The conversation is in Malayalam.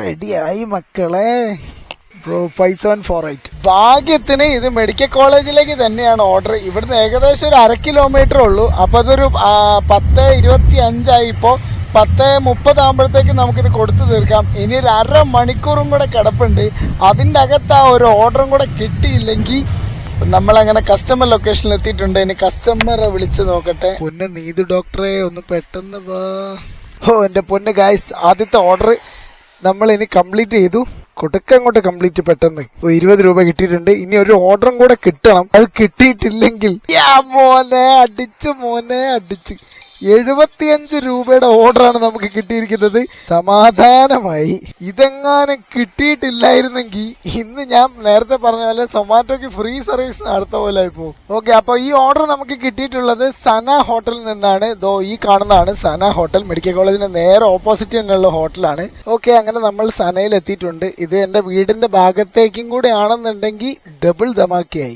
റെഡിയായി മക്കളെ. Bro five seven four eight ഭാഗ്യത്തിന് ഇത് മെഡിക്കൽ കോളേജിലേക്ക് തന്നെയാണ് ഓർഡർ ഇവിടുന്ന് ഏകദേശം ഒരു അര കിലോമീറ്റർ ഉള്ളൂ. അപ്പൊ അതൊരു പത്ത് ഇരുപത്തി അഞ്ചായി ഇപ്പോ പത്ത് മുപ്പതാകുമ്പോഴത്തേക്ക് നമുക്കിത് കൊടുത്തു തീർക്കാം. ഇനി ഒരു അര മണിക്കൂറും കൂടെ കിടപ്പുണ്ട്. അതിന്റെ അകത്ത് ആ ഒരു ഓർഡറും കൂടെ കിട്ടിയില്ലെങ്കിൽ നമ്മളങ്ങനെ കസ്റ്റമർ ലൊക്കേഷനിൽ എത്തിയിട്ടുണ്ട്. ഇനി കസ്റ്റമറെ വിളിച്ച് നോക്കട്ടെ. പൊന്ന് നീതു ഡോക്ടറെ ഒന്ന് പെട്ടെന്ന് വാ. ഓ എന്റെ പൊന്ന് ഗായ്സ് ആദ്യത്തെ ഓർഡർ നമ്മൾ ഇനി കംപ്ലീറ്റ് ചെയ്തു കൊടുക്കങ്ങോട്ട് കംപ്ലീറ്റ് പെട്ടെന്ന്. ഇരുപത് രൂപ കിട്ടിയിട്ടുണ്ട്. ഇനി ഒരു ഓർഡറും കൂടെ കിട്ടണം. അത് കിട്ടിയിട്ടില്ലെങ്കിൽ. മോനെ അടിച്ചു മോനെ അടിച്ച്. എഴുപത്തിയഞ്ച് രൂപയുടെ ഓർഡറാണ് നമുക്ക് കിട്ടിയിരിക്കുന്നത്. സമാധാനമായി. ഇതെങ്ങാനും കിട്ടിയിട്ടില്ലായിരുന്നെങ്കിൽ ഇന്ന് ഞാൻ നേരത്തെ പറഞ്ഞ പോലെ സൊമാറ്റോക്ക് ഫ്രീ സർവീസ് നടത്ത പോലെ ആയിപ്പോ ഓക്കെ അപ്പൊ ഈ ഓർഡർ നമുക്ക് കിട്ടിയിട്ടുള്ളത് സന ഹോട്ടലിൽ നിന്നാണ്. ഇതോ ഈ കാണുന്നതാണ് സന ഹോട്ടൽ മെഡിക്കൽ കോളേജിന്റെ നേരെ ഓപ്പോസിറ്റ് തന്നെയുള്ള ഹോട്ടലാണ് ഓക്കെ അങ്ങനെ നമ്മൾ സനയിൽ എത്തിയിട്ടുണ്ട്. ഇത് എന്റെ വീടിന്റെ ഭാഗത്തേക്കും കൂടെ ആണെന്നുണ്ടെങ്കിൽ ഡബിൾ ധമാക്കിയായി.